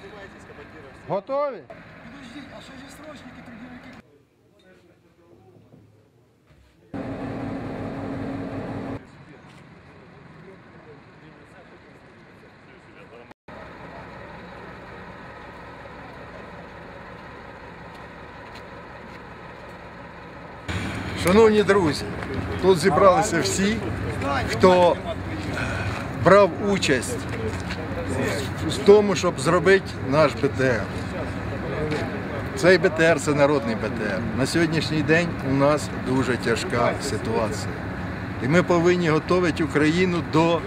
Снимайтесь, командиром. Готові? Подождіть, а що ж срочники приділи? Шановні друзі, тут зібралися всі, хто брав участь в тому, щоб зробити наш БТР. Цей БТР це народний БТР. На сьогоднішній день у нас дуже тяжка ситуація. І ми повинні готувати Україну до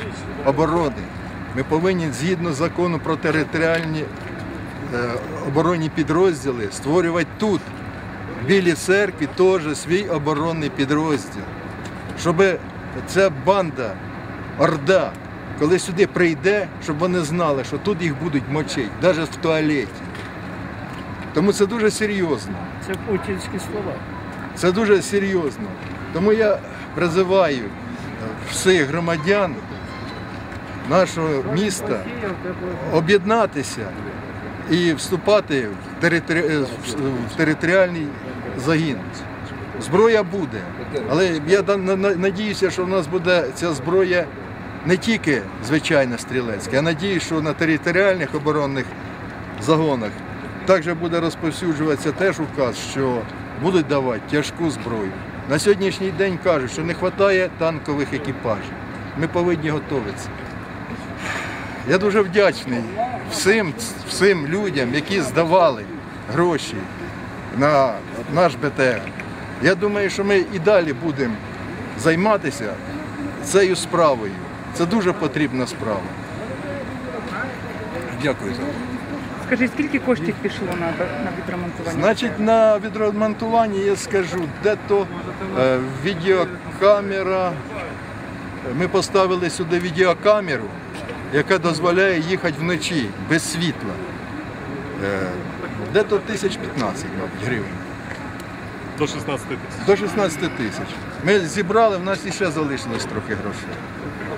оборони. Ми повинні згідно закону про територіальні е, оборонні підрозділи створювати тут, Білій церкві, теж свій оборонний підрозділ. Щоб ця банда, орда, коли сюди прийде, щоб вони знали, що тут їх будуть мочити, навіть в туалеті. Тому це дуже серйозно. Це путінські слова. Це дуже серйозно. Тому я призиваю е, всіх громадян нашого міста об'єднатися і вступати в, територи... в територіальний загін. Зброя буде, але я надіюся, що в нас буде ця зброя не тільки звичайна стрілецька, а надіюся, що на територіальних оборонних загонах також буде розповсюджуватися теж указ, що будуть давати тяжку зброю. На сьогоднішній день кажуть, що не вистачає танкових екіпажів. Ми повинні готуватися. Я дуже вдячний всім, всім людям, які здавали гроші на наш БТР. Я думаю, що ми і далі будемо займатися цією справою. Це дуже потрібна справа. Дякую за увагу. Скажіть, скільки коштів пішло на, на відремонтування? Значить, на відремонтуванні я скажу, де то е, відеокамера. Ми поставили сюди відеокамеру, яка дозволяє їхати вночі без світла. Е, де то 1015 мабуть, гривень. До 16 тисяч. До 16 тисяч. Ми зібрали, в нас іще залишилось трохи грошей.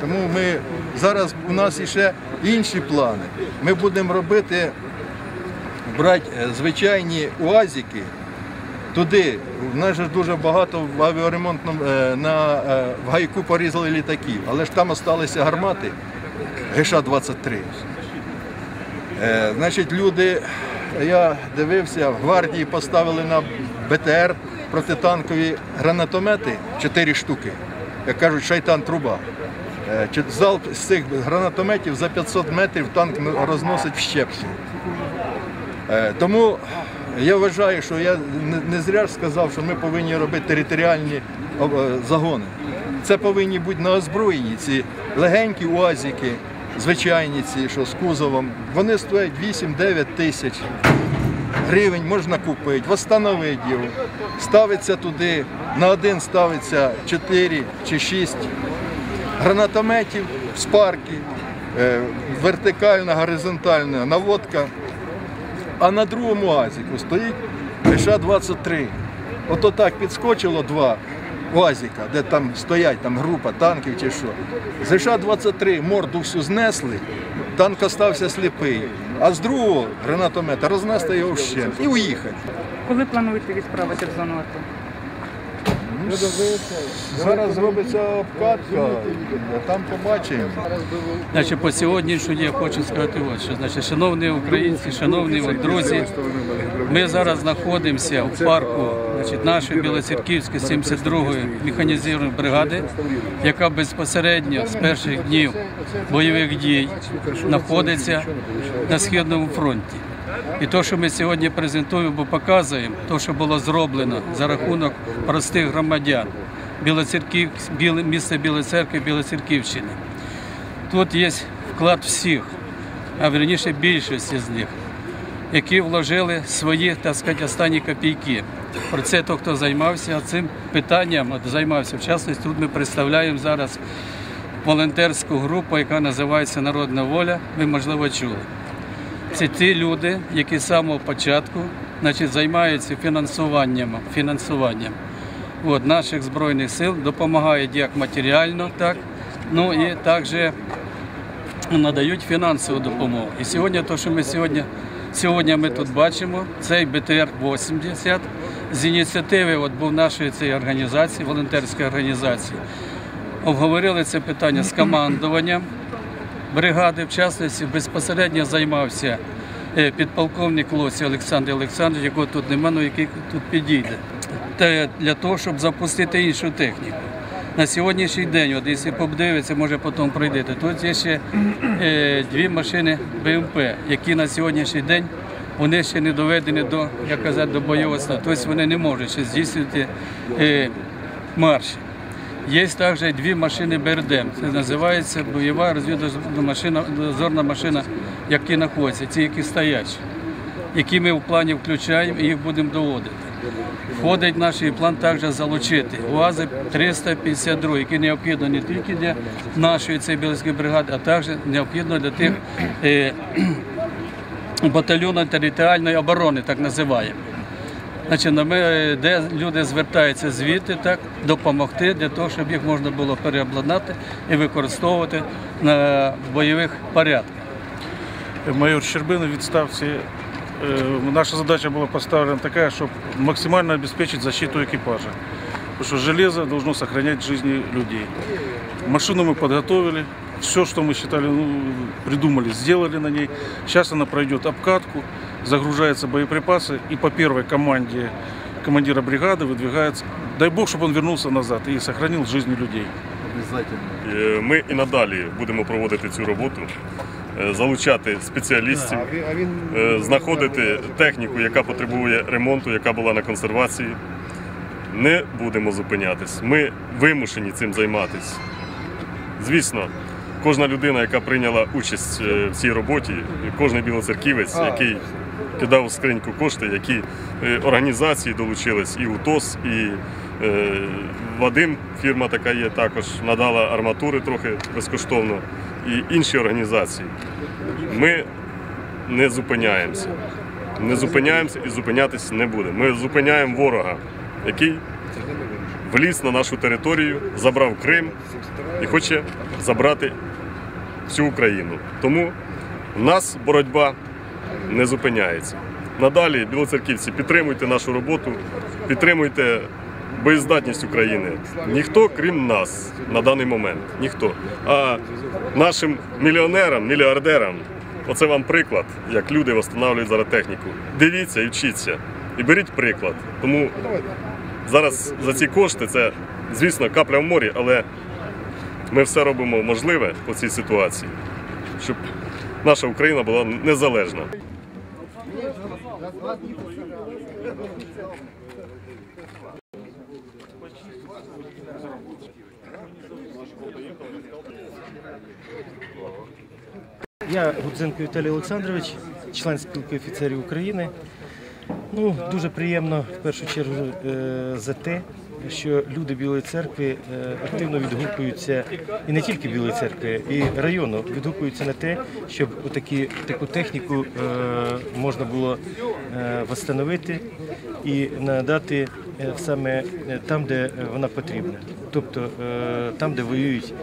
Тому ми зараз у нас іще інші плани. Ми будемо робити, брати е, звичайні уазики. Туди, в нас же дуже багато в авіаремонтному е, на е, в гайку порізали літаків, але ж там залишилися гармати ГШ-23. Е, значить, люди, я дивився, в гвардії поставили на БТР протитанкові гранатомети 4 штуки. Як кажуть, шайтан труба. Е, Залп з цих гранатометів за 500 метрів танк розносить в щепки. Е, Тому я вважаю, що я не- зря ж сказав, що ми повинні робити територіальні е, загони. Це повинні бути на озброєнні ці легенькі уазики, звичайні ці, що з кузовом. Вони стоять 8-9 тисяч гривень, можна купити, восстановити його. Ставиться туди, на один ставиться 4 чи 6 гранатометів з парки, е, вертикальна, горизонтальна наводка. А на другому азіку стоїть ША-23. Ото так підскочило два УАЗіка, де там стоять там група танків чи що. З ША-23 морду всю знесли, танк остався сліпий. А з другого гранатомета рознести його вщент і уїхати. Коли плануєте відправити в зону АТО? Зараз зробиться обкатка, там побачимо. Значить, по сьогоднішньому дні я хочу сказати, от що значить, шановні українці, шановні друзі, ми зараз знаходимося в парку значить, нашої Білоцерківської 72-ї механізованої бригади, яка безпосередньо з перших днів бойових дій знаходиться на східному фронті. І те, що ми сьогодні презентуємо, показуємо, те, що було зроблено за рахунок простих громадян Білоцерків, міста Білої церкви, Білоцерківщини. Тут є вклад всіх, а верніше більшості з них, які вложили свої, так сказати, останні копійки. Про це той, хто займався цим питанням, займався. В частності тут ми представляємо зараз волонтерську групу, яка називається Народна воля. Ви, можливо, чули. Це ті люди, які з самого початку значить, займаються фінансуванням, фінансуванням от, наших Збройних сил, допомагають як матеріально, так, ну і також надають фінансову допомогу. І сьогодні, то, що ми сьогодні, сьогодні ми тут бачимо, цей БТР-80 з ініціативи от, був нашої цієї організації, волонтерської організації. Обговорили це питання з командуванням бригади, в частності безпосередньо займався е, підполковник Лосі Олександр Олександрович, якого тут немає, але який тут підійде. Та для того, щоб запустити іншу техніку. На сьогоднішній день, от якщо подивитися, може потім пройдете, тут є ще е, дві машини БМП, які на сьогоднішній день вони ще не доведені до, як казати, до бойового стану. Тобто вони не можуть ще здійснювати е, марші. Є також дві машини БРДМ. Це називається бойова розвідувальна машина, машина, які знаходяться, ці, які стоять, які ми в плані включаємо і їх будемо доводити. Входить в наш план також залучити УАЗи 352, які необхідно не тільки для нашої цієї білоцької бригади, а також необхідно для тих е, батальйонів територіальної оборони, так називаємо. Значить, ну, ми, е, де люди звертаються звідти, так, допомогти для того, щоб їх можна було переобладнати і використовувати на бойових порядках. майор Щербин у відставці. Е, Наша задача була поставлена така, щоб максимально обеспечить защиту экипажа. Потому что железо должно сохранять жизни людей. Машину мы подготовили, все, что мы считали, ну, придумали, сделали на ней. Сейчас она пройдет обкатку, загружаются боеприпасы, и по первой команде командира бригады выдвигается. Дай бог, чтобы он вернулся назад и сохранил жизни людей. Е, Ми і надалі будемо проводити цю роботу, е, залучати спеціалістів, е, знаходити техніку, яка потребує ремонту, яка була на консервації. Не будемо зупинятись. Ми вимушені цим займатися. Звісно, кожна людина, яка прийняла участь е, в цій роботі, кожен білоцерківець, який кидав в скриньку кошти, які е, організації долучились, і УТОС, і е, Вадим, фірма така є, також надала арматури трохи безкоштовно, і інші організації. Ми не зупиняємося. Не зупиняємося і зупинятись не будемо. Ми зупиняємо ворога, який вліз на нашу територію, забрав Крим і хоче забрати всю Україну. Тому в нас боротьба не зупиняється. Надалі, білоцерківці, підтримуйте нашу роботу, підтримуйте боєздатність України. Ніхто, крім нас, на даний момент. Ніхто. А нашим мільйонерам, мільярдерам, оце вам приклад, як люди встановлюють зараз техніку. Дивіться і вчіться. І беріть приклад. Тому зараз за ці кошти це, звісно, капля в морі, але ми все робимо можливе по цій ситуації, щоб наша Україна була незалежна. Я Гудзенко Віталій Олександрович, член спілки офіцерів України. Ну, дуже приємно в першу чергу е, за те, що люди Білої церкви е, активно відгукуються, і не тільки Білої церкви, і району відгукуються на те, щоб отакі, таку техніку е, можна було е, встановити і надати саме там, де вона потрібна. Тобто там, де воюють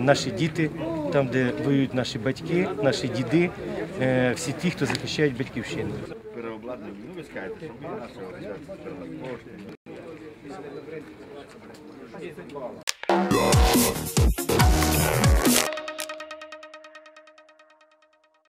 наші діти, там, де воюють наші батьки, наші діди, всі ті, хто захищають батьківщину. переобладнані. Ну, ви скажете, що ми нашого Bola.